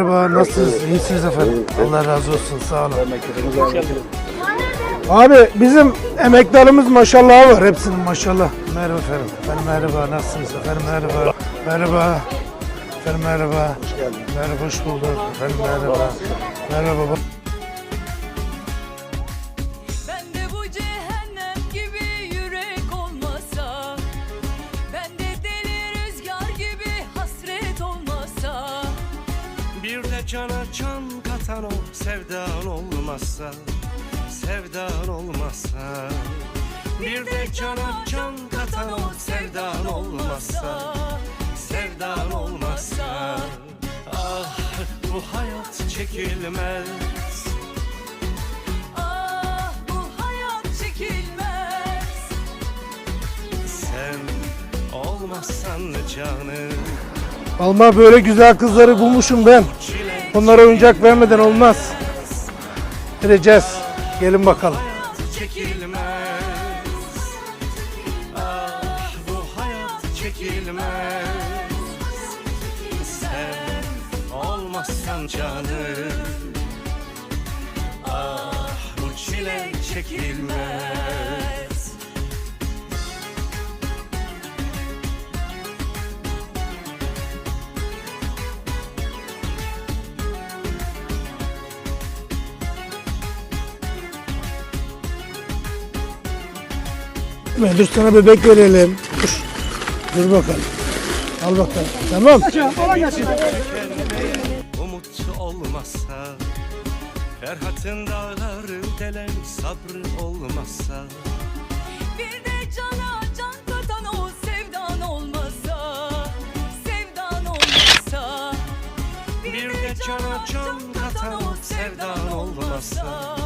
Merhaba, nasılsınız? İyisiniz efendim. Allah razı olsun, sağ olun. Abi bizim emektarımız maşallah var, hepsinin maşallah. Merhaba efendim. Efendim merhaba, nasılsınız? Efendim merhaba. Merhaba. Efendim merhaba. Hoş geldin. Merhaba, hoş bulduk. Efendim merhaba. Merhaba. Bir de cana can katan o sevdan olmazsa Sevdan olmazsa. Bir de cana can katan o sevdan olmazsa Sevdan olmazsa. Ah bu hayat çekilmez. Ah bu hayat çekilmez. Sen olmazsan canım Alma böyle güzel kızları bulmuşum ben. Onlara oyuncak vermeden olmaz. Vereceğiz. Gelin bakalım. canım Ah bu çile çekilmez Dur sana bebek verelim. Dur. Dur bakalım. Al bakalım. Tamam. Umut olmazsa Ferhat'ın dağları delen sabrı olmazsa Bir de cana can katan o sevdan olmasa Sevdan olmasa Bir de cana can katan o sevdan olmasa